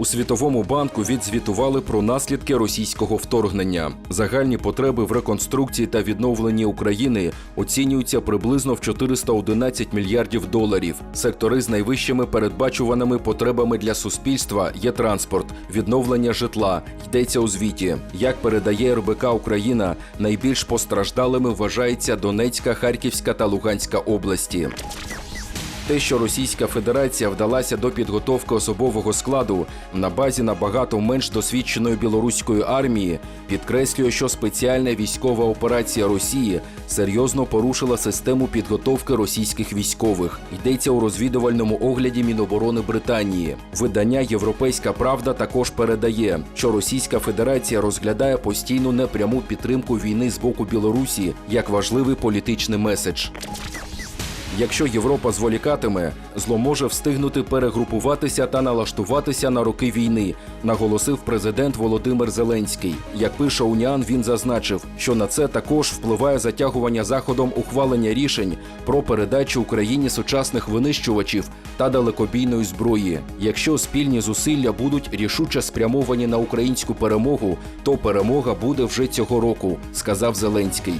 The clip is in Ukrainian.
У Світовому банку відзвітували про наслідки російського вторгнення. Загальні потреби в реконструкції та відновленні України оцінюються приблизно в 411 мільярдів доларів. Сектори з найвищими передбачуваними потребами для суспільства є транспорт, відновлення житла. Йдеться у звіті. Як передає РБК Україна, найбільш постраждалими вважається Донецька, Харківська та Луганська області. Те, що Російська Федерація вдалася до підготовки особового складу на базі набагато менш досвідченої білоруської армії, підкреслює, що спеціальна військова операція Росії серйозно порушила систему підготовки російських військових. Йдеться у розвідувальному огляді Міноборони Британії. Видання Європейська Правда також передає, що Російська Федерація розглядає постійну непряму підтримку війни з боку Білорусі як важливий політичний меседж. Якщо Європа зволікатиме, зло може встигнути перегрупуватися та налаштуватися на роки війни, наголосив президент Володимир Зеленський. Як пише Уніан, він зазначив, що на це також впливає затягування заходом ухвалення рішень про передачу Україні сучасних винищувачів та далекобійної зброї. Якщо спільні зусилля будуть рішуче спрямовані на українську перемогу, то перемога буде вже цього року, сказав Зеленський.